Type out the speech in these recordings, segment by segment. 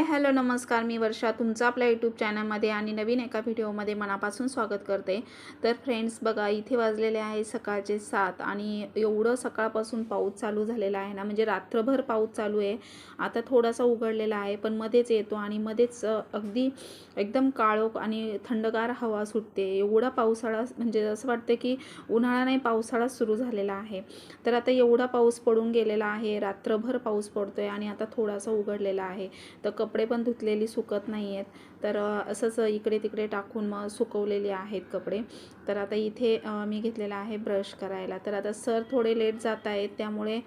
Hi hello नमस्कार. मी वर्षा तुमचं आपल्या यूट्यूब चॅनलमध्ये आणि नवीन एका व्हिडिओमध्ये मनापासून स्वागत करते. तर फ्रेंड्स बघा इथे वाजलेले आहे सकाळचे सात आणि एवढं सकाळपासून पाऊस चालू झालेला आहे ना म्हणजे रात्रभर पाऊस चालू आहे. आता थोडासा उघडलेला आहे पण मध्येच येतो आणि मध्येच अगदी एकदम काळोख आणि थंडगार हवा सुटते. एवढा पावसाळा म्हणजे असं वाटतं की उन्हाळा नाही पावसाळा सुरू झालेला आहे. तर आता एवढा पाऊस पडून गेलेला आहे रात्रभर पाऊस पडतोय आणि आता थोडासा उघडलेला आहे. तर कपडे पण धुतलेली सुकत नाही आहेत तर असंच इकडे तिकडे टाकून मग सुकवलेले आहेत कपडे. तर आता इथे मी घेतलेला आहे ब्रश करायला. तर आता सर थोडे लेट जात आहेत त्यामुळे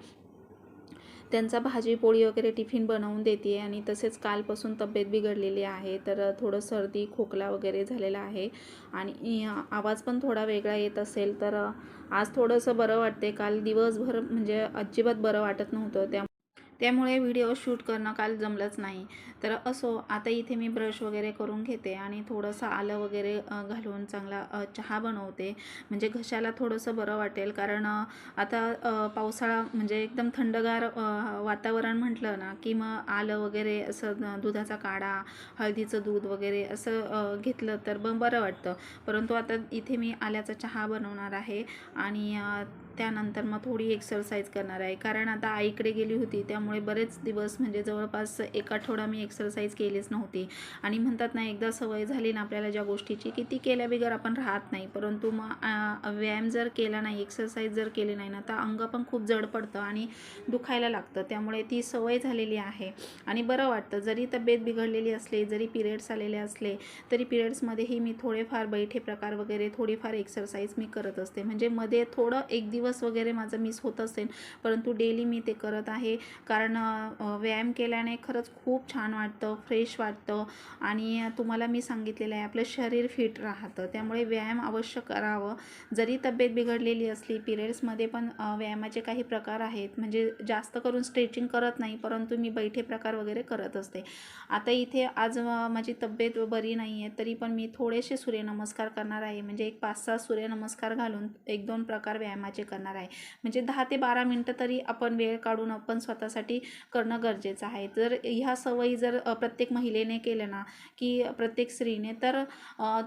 त्यांचा भाजी पोळी वगैरे टिफिन बनवून देते आणि तसेच कालपासून तब्येत बिघडलेली आहे. तर थोडं सर्दी खोकला वगैरे झालेला आहे आणि आवाज पण थोडा वेगळा येत असेल. तर आज थोडंसं बरं वाटते काल दिवसभर म्हणजे अजिबात बरं वाटत नव्हतं. त्या त्यामुळे व्हिडिओ शूट करणं काल जमलंच नाही. तर असो आता इथे मी ब्रश वगैरे करून घेते आणि थोडंसं आलं वगैरे घालून चांगला चहा बनवते. म्हणजे घशाला थोडंसं बरं वाटेल कारण आता पावसाळा म्हणजे एकदम थंडगार वातावरण म्हटलं ना की मग आलं वगैरे असं दुधाचा काढा हळदीचं दूध वगैरे असं घेतलं तर बरं वाटतं. परंतु आता इथे मी आल्याचा चहा बनवणार आहे आणि त्यानंतर मग थोडी एक्सरसाइज करणार आहे. कारण आता आईकडे गेली होती त्यामुळे बरेच दिवस म्हणजे जवळपास एक आठवडा मी एक्सरसाइज केलीच नव्हती. आणि म्हणतात ना एकदा सवय झाली ना आपल्याला ज्या गोष्टीची की ती केल्याबिगर आपण राहत नाही. परंतु मग व्यायाम जर केला नाही एक्सरसाइज जर केली नाही ना तर अंग पण खूप जड पडतं आणि दुखायला लागतं. त्यामुळे ती सवय झालेली आहे. आणि बरं वाटतं जरी तब्येत बिघडलेली असली जरी पिरियड्स आलेले असले तरी पिरियड्समध्येही मी थोडेफार बैठे प्रकार वगैरे थोडीफार एक्सरसाइज मी करत असते. म्हणजे मध्ये थोडं एक दिवस वगैरे माझं मिस होत असेल. परंतु डेली मी ते करत आहे. कारण व्यायाम केल्याने खरंच खूप छान वाटतं फ्रेश वाटतं. आणि तुम्हाला मी सांगितलेलं आहे आपलं शरीर फिट राहतं. त्यामुळे व्यायाम अवश्य करावं. जरी तब्येत बिघडलेली असली पिरियड्समध्ये पण व्यायामाचे काही प्रकार आहेत. म्हणजे जास्त करून स्ट्रेचिंग करत नाही परंतु मी बैठे प्रकार वगैरे करत असते. आता इथे आज माझी तब्येत बरी नाही आहे तरी पण मी थोडेसे सूर्यनमस्कार करणार आहे. म्हणजे एक पाच सहा सूर्यनमस्कार घालून एक दोन प्रकार व्यायामाचे करणार आहे. म्हणजे दहा ते बारा मिनटं तरी आपण वेळ काढून आपण स्वतःसाठी करणं गरजेचं आहे. जर ह्या सवयी जर प्रत्येक महिलेने केल्या ना की प्रत्येक स्त्रीने तर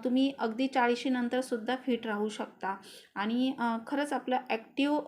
तुम्ही अगदी चाळीशीनंतर सुद्धा फिट राहू शकता. आणि खरंच आपलं ॲक्टिव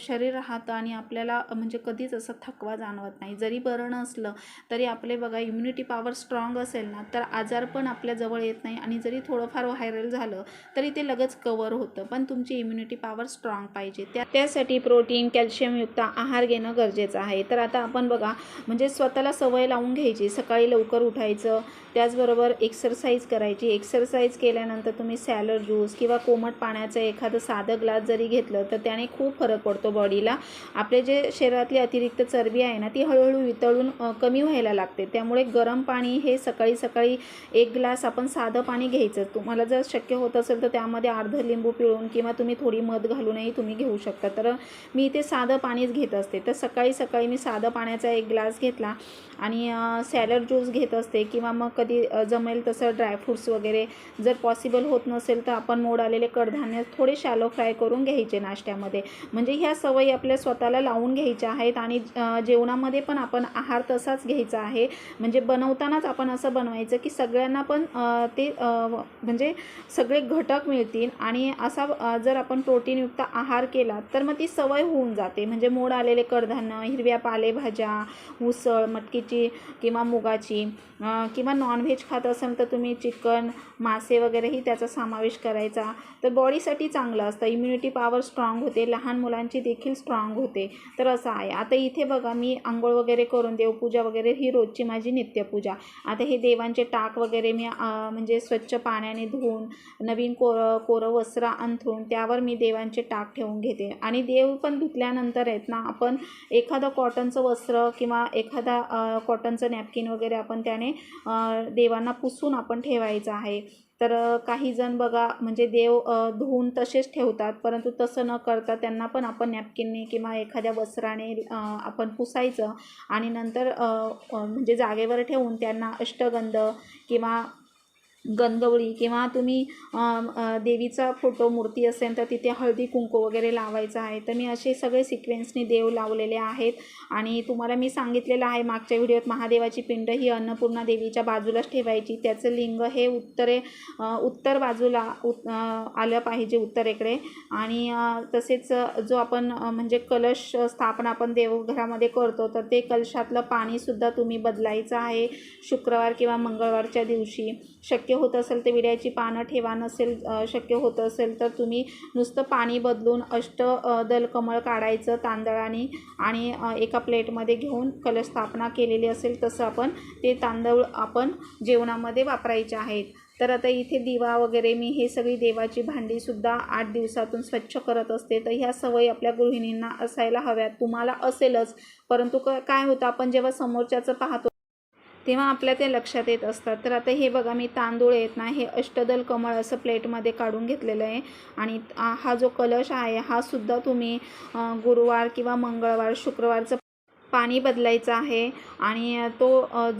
शरीर राहतं आणि आपल्याला म्हणजे कधीच असं थकवा जाणवत नाही. जरी बरं नसलं तरी आपले बघा इम्युनिटी पॉवर स्ट्रॉंग असेल ना तर आजार पण आपल्या जवळ येत नाही. आणि जरी थोडंफार व्हायरल झालं तरी ते लगेच कवर होतं. पण तुमची इम्युनिटी पॉवर स्ट्रॉंग पाहिजे. त्या त्यासाठी प्रोटीन कॅल्शियमयुक्त आहार घेणं गरजेचं आहे. तर आता आपण बघा म्हणजे स्वतःला सवय लावून घ्यायची. सकाळी लवकर उठायचं. त्याचबरोबर एक्सरसाइज करायची. एक्सरसाइज केल्यानंतर तुम्ही सॅलड ज्यूस किंवा कोमट पाण्याचं एखादं साधं ग्लास जरी घेतलं तर त्याने खूप फरक पडतो बॉडीला आपले जे शरीरातली अतिरिक्त चरबी आहे ना ती हळूहळू वितळून कमी व्हायला लागते. त्यामुळे गरम पाणी हे सकाळी सकाळी एक ग्लास आपण साधं पाणी घ्यायचं. तुम्हाला जर शक्य होत असेल तर त्यामध्ये अर्ध लिंबू पिळून किंवा तुम्ही थोडी मध घालूनही तुम्ही घेऊ शकता तर मी इथे साधं पाणीच घेत असते. तर सकाळी सकाळी मी साधं पाण्याचा एक ग्लास घेतला आणि सॅलड ज्यूस घेत असते किंवा मग कधी जमेल तसं ड्रायफ्रूट्स वगैरे जर पॉसिबल होत नसेल तर आपण मोड आलेले कडधान्य थोडे शॅलो फ्राय करून घ्यायचे नाश्त्यामध्ये. म्हणजे ह्या सवयी आपल्या स्वतःला लावून घ्यायच्या आहेत आणि जेवणामध्ये पण आपण आहार तसाच घ्यायचा आहे. म्हणजे बनवतानाच आपण असं बनवायचं की सगळ्यांना पण ते म्हणजे सगळे घटक मिळतील आणि असा जर आपण प्रोटीनयुक्त आहार केला तर मग ती सवय होऊन जाते. म्हणजे मोड आलेले कडधान्य हिरव्या पालेभाज्या उसळ मटकीची किंवा मुगाची किंवा नॉनव्हेज खात असाल तर तुम्ही चिकन मासे वगैरेही त्याचा समावेश करायचा. तर बॉडीसाठी चांगलं असतं. इम्युनिटी पॉवर स्ट्रॉंग होते. लहान मुलांची देखील स्ट्रॉंग होते. तर असं आहे. आता इथे बघा मी आंघोळ वगैरे करून देवपूजा वगैरे ही रोजची माझी नित्यपूजा. आता हे देवांचे टाक वगैरे मी म्हणजे स्वच्छ पाण्याने धुवून नवीन कोर कोरं वस्त्र अंथरून त्यावर मी देवांचे टाक ठेवून घेते. आणि देव पण धुतल्यानंतर आहेत ना आपण एखादं कॉटनचं वस्त्र किंवा एखादा कॉटनचं नॅपकिन वगैरे आपण त्याने देवांना पुसून आपण ठेवायचं आहे. तर काही जण बघा म्हणजे देव धुवून तसेच ठेवतात परंतु तसं न करता त्यांना पण आपण नॅपकिनने किंवा एखाद्या वस्त्राने आपण पुसायचं. आणि नंतर म्हणजे जागेवर ठेवून त्यांना अष्टगंध किंवा गंगवळी किंवा तुम्ही देवीचा फोटो मूर्ती असेल तर तिथे हळदी कुंकू वगैरे लावायचं आहे. तर मी असे सगळे सिक्वेन्सनी देव लावलेले आहेत. आणि तुम्हाला मी सांगितलेलं आहे मागच्या व्हिडिओत महादेवाची पिंड ही अन्नपूर्णा देवीच्या बाजूलाच ठेवायची. त्याचं लिंग हे उत्तरे उत्तर बाजूला उत् आलं पाहिजे उत्तरेकडे. आणि तसेच जो आपण म्हणजे कलश स्थापना आपण देवघरामध्ये करतो तर ते कलशातलं पाणीसुद्धा तुम्ही बदलायचं आहे शुक्रवार किंवा मंगळवारच्या दिवशी. शक्य शक्य होत असेल तर विड्याची पानं ठेवा नसेल शक्य होत असेल तर तुम्ही नुसतं पाणी बदलून अष्ट दल कमळ काढायचं तांदळाने आणि एका प्लेटमध्ये घेऊन कलश स्थापना केलेली असेल तसं आपण ते तांदूळ आपण जेवणामध्ये वापरायचे आहेत. तर आता इथे दिवा वगैरे मी हे सगळी देवाची भांडीसुद्धा आठ दिवसातून स्वच्छ करत असते. तर ह्या सवयी आपल्या गृहिणींना असायला हव्यात. तुम्हाला असेलच. परंतु क काय होतं आपण जेव्हा समोरच्याचं पाहतो तेव्हा आपल्या ते लक्षात येत असतात. तर आता हे बघा मी तांदूळ येत ना हे अष्टदल कमळ असं प्लेटमध्ये काढून घेतलेलं आहे. आणि हा जो कलश आहे हा सुद्धा तुम्ही गुरुवार किंवा मंगळवार शुक्रवारचं पाणी बदलायचं आहे आणि तो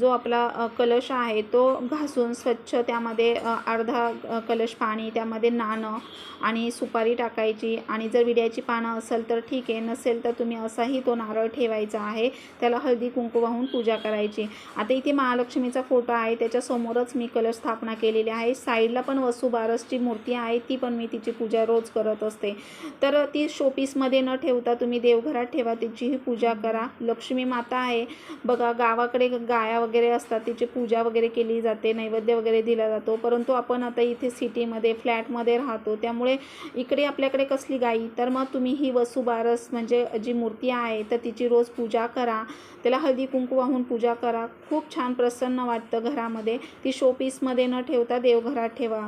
जो आपला कलश आहे तो घासून स्वच्छ त्यामध्ये अर्धा कलश पाणी त्यामध्ये नाणं आणि सुपारी टाकायची आणि जर विड्याची पानं असेल तर ठीक आहे नसेल तर तुम्ही असाही तो नारळ ठेवायचा आहे त्याला हळदी कुंकू वाहून पूजा करायची. आता इथे महालक्ष्मीचा फोटो आहे त्याच्यासमोरच मी कलश स्थापना केलेली आहे साईडला पण वसुबारसची मूर्ती आहे ती पण मी तिची पूजा रोज करत असते. तर ती शोपीसमध्ये न ठेवता तुम्ही देवघरात ठेवा तिचीही पूजा करा लक्ष्मी माता आहे. बघा गावाकडे गाया वगैरे असतात तिची पूजा वगैरे केली जाते नैवेद्य वगैरे दिला जातो. परंतु आपण आता इथे सिटीमध्ये फ्लॅटमध्ये राहतो. त्यामुळे इकडे आपल्याकडे कसली गाई? तर मग तुम्ही ही वसुबारस म्हणजे जी मूर्ती आहे तर तिची रोज पूजा करा. त्याला हळदी कुंकू वाहून पूजा करा. खूप छान प्रसन्न वाटतं घरामध्ये. ती शोपीसमध्ये न ठेवता देवघरात ठेवा.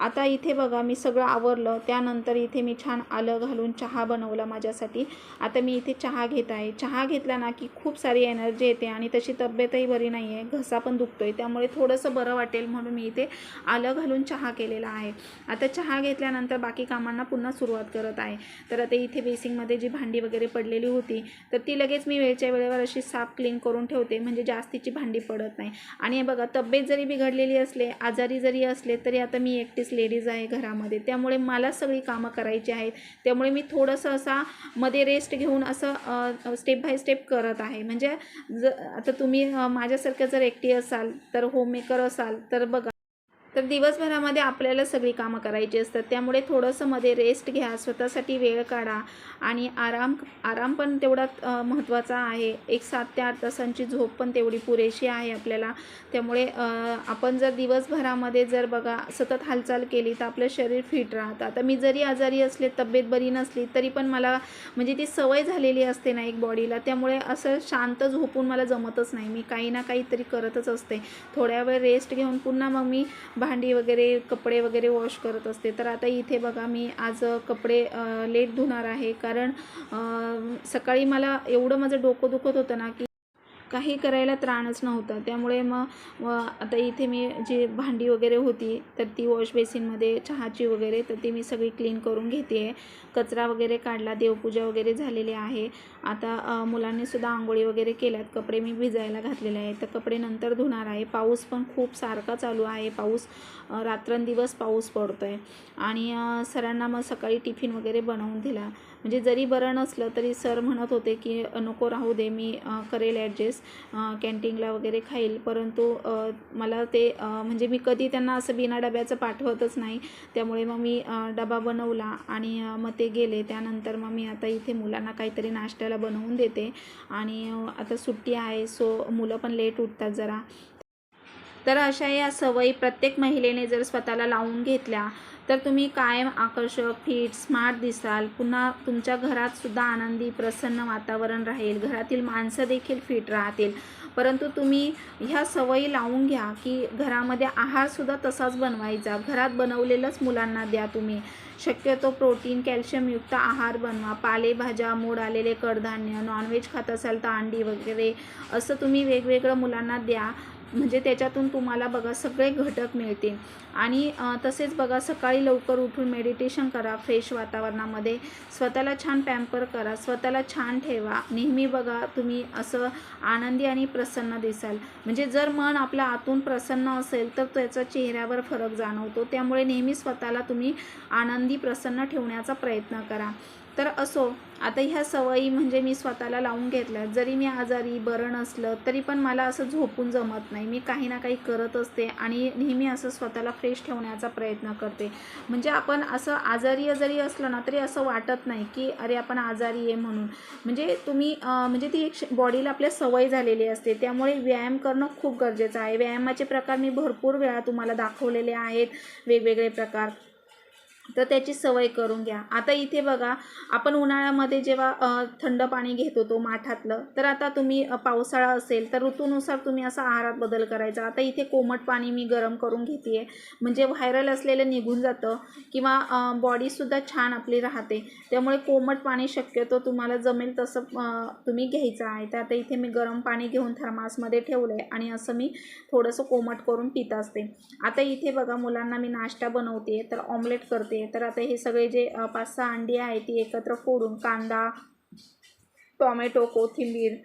आता इथे बघा मी सगळं आवरलं. त्यानंतर इथे मी छान आलं घालून चहा बनवला माझ्यासाठी. आता मी इथे चहा घेत आहे. चहा घेतला ना की खूप सारी एनर्जी येते आणि तशी तब्येतही बरी नाही आहे घसा पण दुखतो आहे त्यामुळे थोडंसं बरं वाटेल म्हणून मी इथे आलं घालून चहा केलेला आहे. आता चहा घेतल्यानंतर बाकी कामांना पुन्हा सुरुवात करत आहे. तर आता इथे बेसिंगमध्ये जी भांडी वगैरे पडलेली होती तर ती लगेच मी वेळच्या वेळेवर अशी साफ क्लीन करून ठेवते म्हणजे जास्तीची भांडी पडत नाही. आणि हे बघा तब्येत जरी बिघडलेली असले आजारी जरी असले तरी आता मी एकटीच लेडीज आहे घरामध्ये. त्यामुळे मला सगळी कामं करायची आहेत. त्यामुळे मी थोडंसं असा मध्ये रेस्ट घेऊन असं स्टेप बाय स्टेप कर करत आहे. म्हणजे ज आता तुम्ही माझ्यासारखं जर एकटी असाल तर होममेकर असाल तर बघा तर दिवसभरामध्ये आपल्याला सगळी कामं करायची असतात. त्यामुळे थोडंसं मध्ये रेस्ट घ्या स्वतःसाठी वेळ काढा आणि आराम आराम पण तेवढा महत्त्वाचा आहे. एक सात ते आठ तासांची झोप पण तेवढी पुरेशी आहे आपल्याला. त्यामुळे आपण जर दिवसभरामध्ये जर बघा सतत हालचाल केली तर आपलं शरीर फिट राहतं. आता मी जरी आजारी असले तब्येत बरी नसली तरी पण मला म्हणजे ती सवय झालेली असते ना एक बॉडीला त्यामुळे असं शांत झोपून मला जमतच नाही. मी काही ना काहीतरी करतच असते. थोड्या वेळ रेस्ट घेऊन पुन्हा मग मी भांडी वगैरे कपडे वगैरे वॉश करत असते. तर आता इथे बघा मी आज कपडे लेट धुणार आहे. कारण सकाळी मला एवढं माझं डोकं दुखत होतं ना की काही करायला त्राणच नव्हता. त्यामुळे मग आता इथे मी जी भांडी वगैरे होती तर ती वॉश बेसिनमध्ये चहाची वगैरे तर ती मी सगळी क्लीन करून घेते आहे कचरा वगैरे काढला देवपूजा वगैरे झालेली आहे. आता मुलांनीसुद्धा आंघोळी वगैरे केल्यात. कपडे मी भिजायला घातलेले आहेत. तर कपडे नंतर धुणार आहे. पाऊस पण खूप सारखा चालू आहे. पाऊस रात्रंदिवस पाऊस पडतो आहे आणि सरांना मग सकाळी टिफिन वगैरे बनवून दिला. म्हणजे जरी बरं नसलं तरी सर म्हणत होते की नको राहू दे मी करेल ॲडजस्ट कॅन्टीनला वगैरे खाईल. परंतु मला ते म्हणजे मी कधी त्यांना असं बिना डब्याचं पाठवतच नाही. त्यामुळे मग मी डबा बनवला आणि मग ते गेले. त्यानंतर मग मी आता इथे मुलांना काहीतरी नाश्त्याला बनवून देते. आणि आता सुट्टी आहे सो मुलं पण लेट उठतात जरा. तर अशा या सवयी प्रत्येक महिलेने जर स्वतःला लावून घेतल्या तर तुम्ही कायम आकर्षक फिट स्मार्ट दिसाल. पुन्हा तुमच्या घरातसुद्धा आनंदी प्रसन्न वातावरण राहील. घरातील माणसं देखील फिट राहतील. परंतु तुम्ही ह्या सवयी लावून घ्या की घरामध्ये आहारसुद्धा तसाच बनवायचा. घरात बनवलेलंच मुलांना द्या तुम्ही. शक्यतो प्रोटीन कॅल्शियमयुक्त आहार बनवा. पालेभाज्या मोड आलेले कडधान्य नॉनव्हेज खात असाल तर अंडी वगैरे असं तुम्ही वेगवेगळं मुलांना द्या. म्हणजे त्याच्यातून तुम्हाला बघा सगळे घटक मिळतील. आणि तसेच बघा सकाळी लवकर उठून मेडिटेशन करा फ्रेश वातावरणामध्ये. स्वतःला छान पॅम्पर करा. स्वतःला छान ठेवा. नेहमी बघा तुम्ही असं आनंदी आणि प्रसन्न दिसाल. म्हणजे जर मन आपल्या आतून प्रसन्न असेल तर त्याचा चेहऱ्यावर फरक जाणवतो. त्यामुळे नेहमी स्वतःला तुम्ही आनंदी प्रसन्न ठेवण्याचा प्रयत्न करा. तर असो आता ह्या सवयी म्हणजे मी स्वतःला लावून घेतल्या. जरी मी आजारी बरं नसलं तरी पण मला असं झोपून जमत नाही. मी काही ना काही करत असते आणि नेहमी असं स्वतःला फ्रेश ठेवण्याचा प्रयत्न करते. म्हणजे आपण असं आजारी जरी असलं ना तरी असं वाटत नाही की अरे आपण आजारी आहे म्हणून. म्हणजे तुम्ही म्हणजे ती एक बॉडीला आपल्या सवय झालेली असते. त्यामुळे व्यायाम करणं खूप गरजेचं आहे. व्यायामाचे प्रकार मी भरपूर वेळा तुम्हाला दाखवलेले आहेत. वेगवेगळे प्रकार. तर त्याची सवय करून घ्या. आता इथे बघा आपण उन्हाळ्यामध्ये जेव्हा थंड पाणी घेत होतो माठातलं तर आता तुम्ही पावसाळा असेल तर ऋतूनुसार तुम्ही असा आहारात बदल करायचा. आता इथे कोमट पाणी मी गरम करून घेते आहे म्हणजे व्हायरल असलेलं निघून जातं किंवा बॉडीसुद्धा छान आपली राहते. त्यामुळे कोमट पाणी शक्यतो तुम्हाला जमेल तसं तुम्ही घ्यायचं आहे. तर आता इथे मी गरम पाणी घेऊन थर्मासमध्ये ठेवलं आहे आणि असं मी थोडंसं कोमट करून पित असते. आता इथे बघा मुलांना मी नाश्ता बनवते तर ऑमलेट करते. तर आता हे सगळे जे पाच सहा अंडी आहे ती एकत्र फोडून कांदा टॉमॅटो कोथिंबीर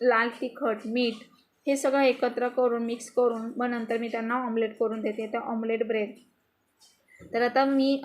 लाल तिखट मीठ हे सगळं एकत्र करून मिक्स करून मग नंतर मी त्यांना ऑमलेट करून देते. तर ऑमलेट ब्रेड. तर आता मी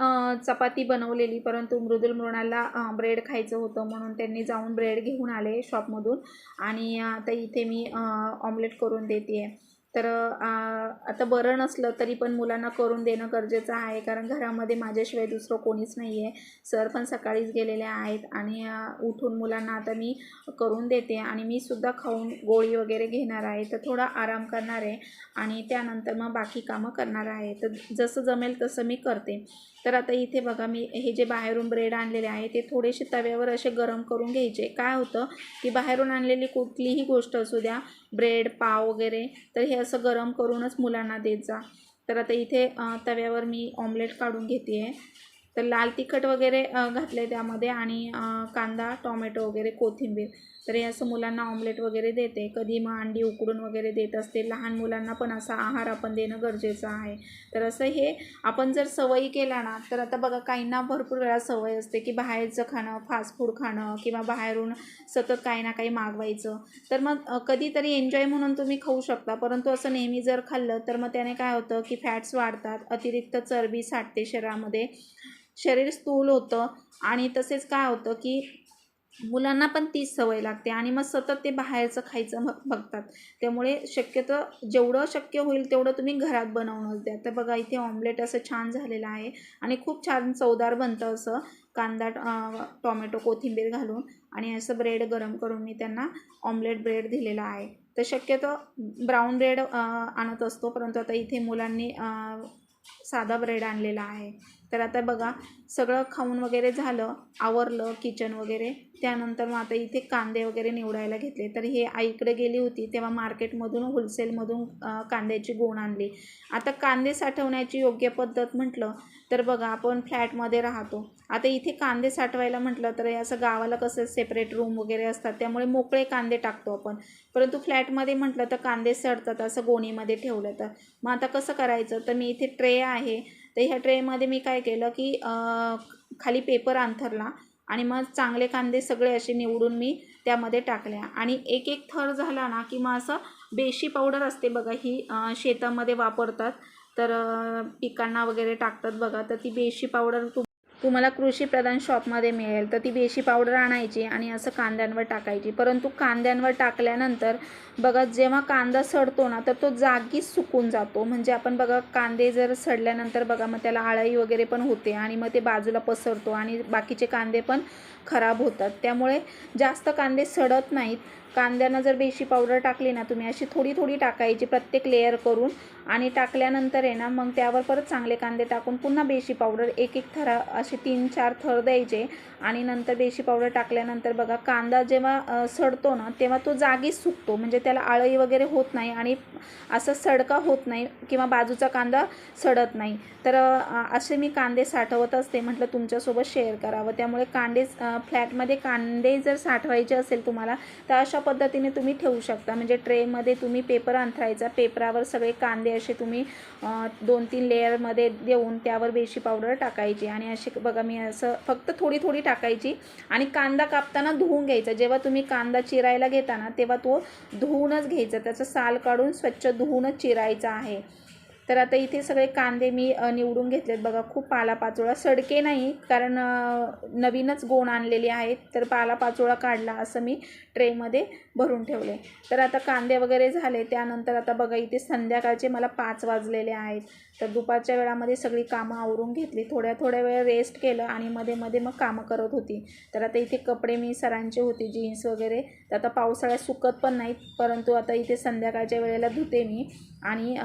चपाती बनवलेली परंतु मृदुल मृणाला ब्रेड खायचं होतं म्हणून त्यांनी जाऊन ब्रेड घेऊन आले शॉपमधून. आणि आता इथे मी ऑमलेट करून देते आहे तर आता बरं नसलं तरी पण मुलांना करून देणं गरजेचं आहे. कारण घरामध्ये माझ्याशिवाय दुसरं कोणीच नाही आहे सर पण सकाळीच गेलेले आहेत आणि उठून मुलांना आता मी करून देते आणि मी सुद्धा खाऊन गोळी वगैरे घेणार आहे. तर थोडा आराम करणार आहे आणि त्यानंतर मग बाकी कामं करणार आहे. तर जसं जमेल तसं मी करते. तर आता इथे बघा मी हे जे बाहेरून ब्रेड आणलेले आहे ते थोडेसे तव्यावर असे गरम करून घ्यायचे. काय होतं की बाहेरून आणलेली कुठलीही गोष्ट असू द्या ब्रेड पाव वगैरे तर हे असं गरम करूनच मुलांना देत जा. तर आता इथे तव्यावर मी ऑमलेट काढून घेते आहे तर लाल तिखट वगैरे घातले त्यामध्ये आणि कांदा टॉमॅटो वगैरे कोथिंबीर. तर हे असं मुलांना ऑमलेट वगैरे देते. कधी मग अंडी उकडून वगैरे देत असते. लहान मुलांना पण असा आहार आपण देणं गरजेचं आहे. तर असं हे आपण जर सवयी केला ना तर आता बघा काहींना भरपूर वेळा सवय असते की बाहेरचं खाणं फास्ट फूड खाणं किंवा बाहेरून सतत काही ना काही मागवायचं. तर मग कधीतरी एन्जॉय म्हणून तुम्ही खाऊ शकता. परंतु असं नेहमी जर खाल्लं तर मग त्याने काय होतं की फॅट्स वाढतात. अतिरिक्त चरबी साठते शरीरामध्ये. शरीर स्थूल होतं. आणि तसेच काय होतं की मुलांना पण तीच सवय लागते आणि मग सतत ते बाहेरचं खायचं बघतात. त्यामुळे शक्यतो जेवढं शक्य होईल तेवढं तुम्ही घरात बनवूनच द्या. तर बघा इथे ऑमलेट असं छान झालेलं आहे आणि खूप छान चवदार बनतं असं. कांदा टोमॅटो टॉमॅटो कोथिंबीर घालून आणि असं ब्रेड गरम करून मी त्यांना ऑमलेट ब्रेड दिलेला आहे. तर शक्यतो ब्राऊन ब्रेड आणत असतो. परंतु आता इथे मुलांनी साधा ब्रेड आणलेला आहे. तर आता बघा सगळं खाऊन वगैरे झालं आवरलं किचन वगैरे त्यानंतर मग आता इथे कांदे वगैरे निवडायला घेतले. तर हे आईकडे गेली होती तेव्हा मार्केटमधून होलसेलमधून कांद्याची गोण आणली. आता कांदे साठवण्याची योग्य पद्धत म्हटलं तर बघा आपण फ्लॅटमध्ये राहतो. आता इथे कांदे साठवायला म्हटलं तर असं गावाला कसं सेपरेट रूम वगैरे असतात त्यामुळे मोकळे कांदे टाकतो आपण. परंतु फ्लॅटमध्ये म्हटलं तर कांदे सडतात असं गोणीमध्ये ठेवलं तर. मग आता कसं करायचं? तर मी इथे ट्रे आहे तर ह्या ट्रेमध्ये मी काय केलं की खाली पेपर अंथरला आणि मग चांगले कांदे सगळे असे निवडून मी त्यामध्ये टाकल्या. आणि एक एक थर झाला ना की मग असं बेशी पावडर असते बघा ही शेतामध्ये वापरतात. तर पिकांना वगैरे टाकतात बघा तर ती बेशी पावडर तु तुम्हाला कृषीप्रधान शॉपमध्ये मिळेल. तर ती बेशी पावडर आणायची आणि असं कांद्यांवर टाकायची. परंतु कांद्यांवर टाकल्यानंतर बघा जेव्हा कांदा सडतो ना तर तो जागीच सुकून जातो. म्हणजे आपण बघा कांदे जर सडल्यानंतर बघा मग त्याला आळाई वगैरे पण होते आणि मग ते बाजूला पसरतो आणि बाकीचे कांदे पण खराब होतात. त्यामुळे जास्त कांदे सडत नाहीत. कांद्यानं जर बेशी पावडर टाकली ना तुम्ही अशी थोडी थोडी टाकायची प्रत्येक लेअर करून आणि टाकल्यानंतर आहे ना मग त्यावर परत चांगले कांदे टाकून पुन्हा बेशी पावडर एक एक थरा असे तीन चार थर द्यायचे आणि नंतर बेशी पावडर टाकल्यानंतर बघा कांदा जेव्हा सडतो ना तेव्हा तो जागीच सुकतो. म्हणजे त्याला आळई वगैरे होत नाही आणि असं सडका होत नाही किंवा बाजूचा कांदा सडत नाही. तर असे मी कांदे साठवत असते म्हटलं तुमच्यासोबत शेअर करावं. त्यामुळे कांदे फ्लॅटमध्ये कांदे जर साठवायचे असेल तुम्हाला तर अशा पद्धतीने तुम्ही ठेवू शकता. म्हणजे ट्रेमध्ये तुम्ही पेपर अंथरायचा पेपरावर सगळे कांदे असे तुम्ही दोन तीन लेअरमध्ये देऊन त्यावर बेशी पावडर टाकायची. आणि असे बघा मी असं फक्त थोडी थोडी टाकायची आणि कांदा कापताना धुवून घ्यायचा. जेव्हा तुम्ही कांदा चिरायला घेता ना तेव्हा तो धुवूनच घ्यायचा. त्याचं साल काढून स्वच्छ धुवूनच चिरायचा आहे. तर आता इथे सगळे कांदे मी निवडून घेतलेत बघा. खूप पालापाचोळा. सडके नाही कारण नवीनच गोण आणलेली आहेत. तर पालापाचोळा काढला असं मी ट्रेमध्ये. भरून ठेवले. तर आता कांदे वगैरे झाले. त्यानंतर आता बघा इथे संध्याकाळचे मला पाच वाजलेले आहेत. तर दुपारच्या वेळामध्ये सगळी कामं आवरून घेतली. थोड्या थोड्या वेळ रेस्ट केलं आणि मध्ये मध्ये मग कामं करत होती. तर आता इथे कपडे मी सरांचे होते जीन्स वगैरे. तर आता पावसाळ्यात सुकत पण नाहीत परंतु आता इथे संध्याकाळच्या वेळेला धुते मी. आणि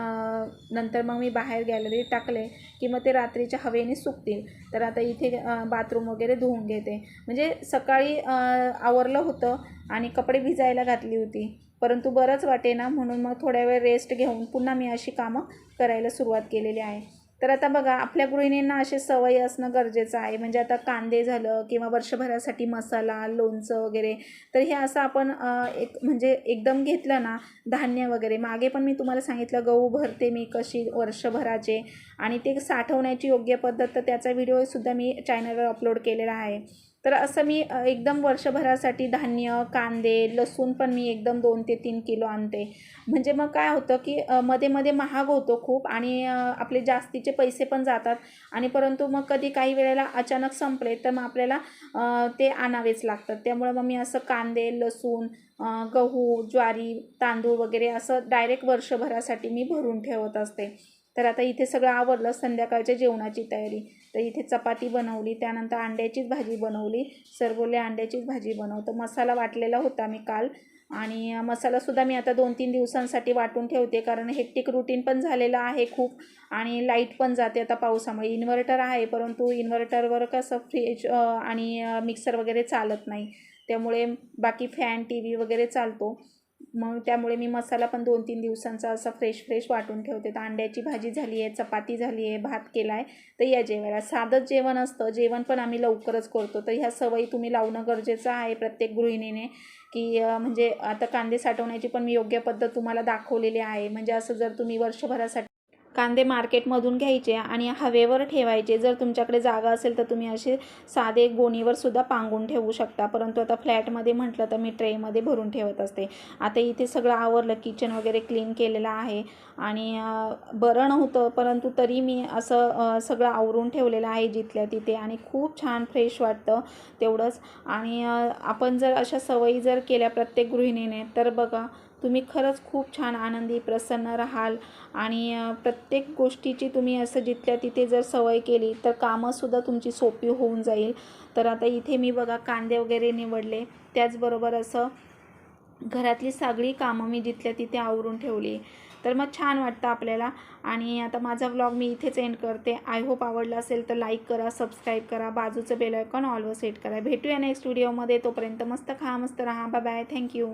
नंतर मग मी बाहेर गॅलरीत टाकले की मग ते रात्रीच्या हवेने सुकतील. तर आता इथे बाथरूम वगैरे धुवून घेते. म्हणजे सकाळी आवरलं होतं आणि कपडे भिजायला घातली होती. परंतु बरंच वाटे ना म्हणून मग थोड्या वेळ रेस्ट घेऊन पुन्हा मी अशी कामं करायला सुरुवात केलेली आहे. तर आता बघा आपल्या गृहिणींना अशी सवय असणं गरजेचं आहे. म्हणजे आता कांदे झालं किंवा वर्षभरासाठी मसाला लोणचं वगैरे तर हे असं आपण एक म्हणजे एकदम घेतलं ना धान्य वगैरे. मागे पण मी तुम्हाला सांगितलं गहू भरते मी कशी वर्षभराचे. आणि ते साठवण्याची योग्य पद्धत तर त्याचा व्हिडिओसुद्धा मी चॅनलवर अपलोड केलेला आहे. तर असं मी एकदम वर्षभरासाठी धान्य कांदे लसूण पण मी एकदम दोन ते तीन किलो आणते. म्हणजे मग काय होतं की मध्ये मध्ये महाग होतो खूप आणि आपले जास्तीचे पैसे पण जातात आणि परंतु मग कधी काही वेळेला अचानक संपले तर मग आपल्याला ते आणावेच लागतात. त्यामुळे मग मी असं कांदे लसूण गहू ज्वारी तांदूळ वगैरे असं डायरेक्ट वर्षभरासाठी मी भरून ठेवत असते. तर आता इथे सगळं आवरलं संध्याकाळच्या जेवणाची तयारी. तर इथे चपाती बनवली त्यानंतर अंड्याचीच भाजी बनवली. सरबोले अंड्याचीच भाजी बनवतो. मसाला वाटलेला होता मी काल. आणि मसालासुद्धा मी आता दोन तीन दिवसांसाठी वाटून ठेवते कारण हेक्टिक रुटीन पण झालेलं आहे खूप आणि लाइट पण जाते आता पावसामुळे. इन्व्हर्टर आहे परंतु इन्व्हर्टरवर कसं फ्रीज आणि मिक्सर वगैरे चालत नाही. त्यामुळे बाकी फॅन टी व्ही वगैरे चालतो. मग त्यामुळे मी मसाला पण दोन तीन दिवसांचा असा फ्रेश फ्रेश वाटून ठेवते. तर अंड्याची भाजी झाली आहे चपाती झाली आहे भात केला आहे तर या जेवायला. साधंच जेवण असतं. जेवण पण आम्ही लवकरच करतो. तर ह्या सवयी तुम्ही लावणं गरजेचं आहे प्रत्येक गृहिणीने की म्हणजे आता कांदे साठवण्याची पण मी योग्य पद्धत तुम्हाला दाखवलेली आहे. म्हणजे असं जर तुम्ही वर्षभरासाठी कांदे मार्केटमधून घ्यायचे आणि हवेवर ठेवायचे. जर तुमच्याकडे जागा असेल तर तुम्ही असे साधे गोणीवर सुद्धा पांगून ठेवू शकता. परंतु आता फ्लॅटमध्ये म्हटलं तर मी ट्रेमध्ये भरून ठेवत असते. आता इथे सगळं आवरलं किचन वगैरे क्लीन केलेलं आहे आणि बरं नव्हतं परंतु तरी मी असं सगळं आवरून ठेवलेलं आहे जिथल्या तिथे आणि खूप छान फ्रेश वाटतं तेवढंच. आणि आपण जर अशा सवयी जर केल्या प्रत्येक गृहिणीने तर बघा तुम्ही खरंच खूप छान आनंदी प्रसन्न राहाल. आणि प्रत्येक गोष्टीची तुम्ही असं जिथल्या तिथे जर सवय केली तर कामंसुद्धा तुमची सोपी होऊन जाईल. तर आता इथे मी बघा कांदे वगैरे निवडले. त्याचबरोबर असं घरातली सगळी कामं मी जिथल्या तिथे आवरून ठेवली. तर मग छान वाटतं आपल्याला. आणि आता माझा व्लॉग मी इथेच एंड करते. आय होप आवडला असेल तर लाईक करा सबस्क्राईब करा. बाजूचं बेल आयकॉन ऑलवर सेट करा. भेटूया नेक्स्ट व्हिडिओमध्ये तोपर्यंत मस्त खा मस्त राहा. Bye bye thank you